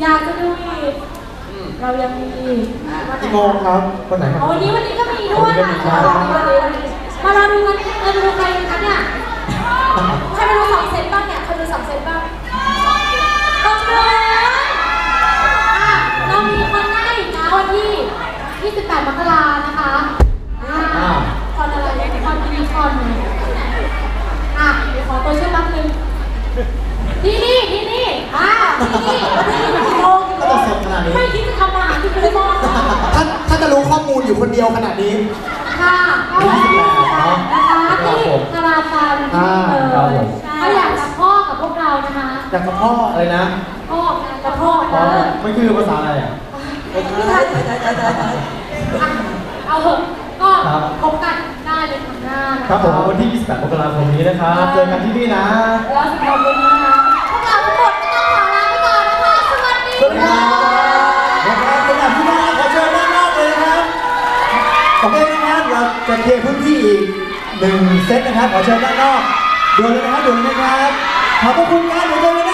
ยังมีวันไหนกี่โมงครับวันไหนครัอ๋บอวันนี้วันนี้ก็มีด้วยนะวันนี้ก็มีครับมารอดูกันเราดูใครกันคะเนี่ยใครมาดูสองเซตบ้างเนี่ยใครดูสองเซตบ้างตบมืออะเรามีคอนหน้าอีกนะวันที่ 28 มกรานะคะอ่าคอนอะไรคอนมีคอนอะเดี๋ยวขอตัวช่วยแป๊บนึงนี่นี่นี่นี่อ่า เดียวขนาดนี้ ค่ะเอาไว้ที่นะคะที่ธาราฟาร์มอ่าเออครับผมถ้าอยากจะพ่อกับพวกเรานะคะอยากกับพ่ออะไรนะพ่อกับพ่อพ่อเออมันคือภาษาอะไรอะเอาเถอะก็ครับพบกันได้เลยครั้งหน้านะะครับผมวันที่ 28มกราคมนี้นะครับเจอกันที่นี่นะแล้วสำหรับวันนี้ หนึ่งเซตนะครับขอเชิญด้านนอกด่วนเลยนะครับด่วนเลยนะครับขอบพระคุณครับเดี๋ยวเจอกัน